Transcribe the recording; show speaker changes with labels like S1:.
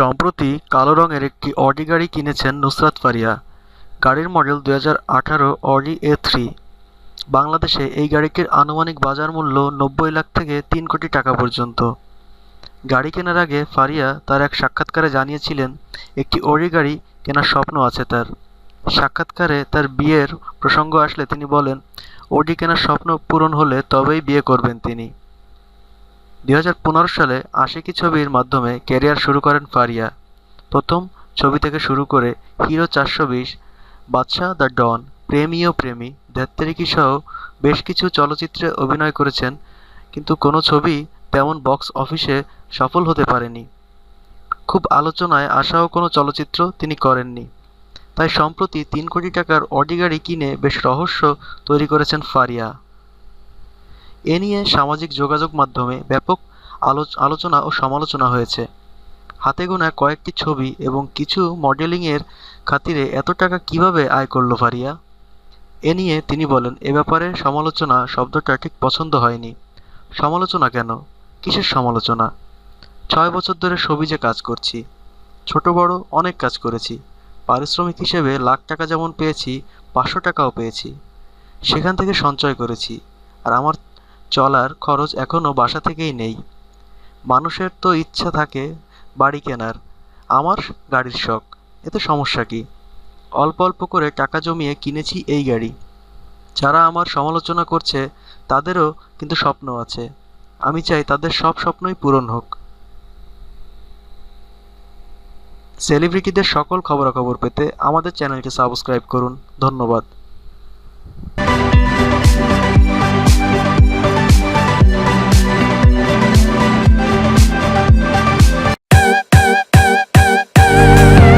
S1: সম্প্রতি কালো রঙের একটি অডি গাড়ি কিনেছেন নুসরাত ফারিয়া। গাড়ির মডেল দুই হাজার আঠারো অডি এ থ্রি। বাংলাদেশে এই গাড়িটির আনুমানিক বাজার মূল্য নব্বই লাখ থেকে তিন কোটি টাকা পর্যন্ত। গাড়ি কেনার আগে ফারিয়া তার এক সাক্ষাৎকারে জানিয়েছিলেন, একটি অডি গাড়ি কেনার স্বপ্ন আছে তার। সাক্ষাৎকারে তার বিয়ের প্রসঙ্গ আসলে তিনি বলেন, অডি কেনার স্বপ্ন পূরণ হলে তবেই বিয়ে করবেন তিনি। দুই হাজার পনেরো সালে আশিকি ছবির মাধ্যমে ক্যারিয়ার শুরু করেন ফারিয়া। প্রথম ছবি থেকে শুরু করে হিরো চারশো বিশ, বাদশাহ দ্য ডন প্রেমীয় প্রেমী ধ্যাত্তেরিকি সহ বেশ কিছু চলচ্চিত্রে অভিনয় করেছেন, কিন্তু কোনো ছবি তেমন বক্স অফিসে সফল হতে পারেনি। খুব আলোচনায় আসাও কোনো চলচ্চিত্র তিনি করেননি। তাই সম্প্রতি তিন কোটি টাকার অডি গাড়ি কিনে বেশ রহস্য তৈরি করেছেন ফারিয়া। এ নিয়ে সামাজিক যোগাযোগ মাধ্যমে ব্যাপক আলোচনা ও সমালোচনা হয়েছে। হাতে গোনা কয়েকটি ছবি এবং কিছু মডেলিংয়ের খাতিরে এত টাকা কীভাবে আয় করল ফারিয়া? এ নিয়ে তিনি বলেন, এ ব্যাপারে সমালোচনা শব্দটা ঠিক পছন্দ হয়নি। সমালোচনা কেন? কিসের সমালোচনা? ছয় বছর ধরে সবিজে কাজ করছি। ছোট বড় অনেক কাজ করেছি। পারিশ্রমিক হিসেবে লাখ টাকা যেমন পেয়েছি, পাঁচশো টাকাও পেয়েছি। সেখান থেকে সঞ্চয় করেছি। আর আমার চলার খরচ এখনও বাসা থেকেই নেই। মানুষের তো ইচ্ছা থাকে বাড়ি কেনার। আমার গাড়ির শখ। এতে সমস্যা কি? অল্প অল্প করে টাকা জমিয়ে কিনেছি এই গাড়ি। যারা আমার সমালোচনা করছে, তাদেরও কিন্তু স্বপ্ন আছে। আমি চাই তাদের সব স্বপ্নই পূরণ হোক। সেলিব্রিটিদের সকল খবরাখবর পেতে আমাদের চ্যানেলকে সাবস্ক্রাইব করুন। ধন্যবাদ। you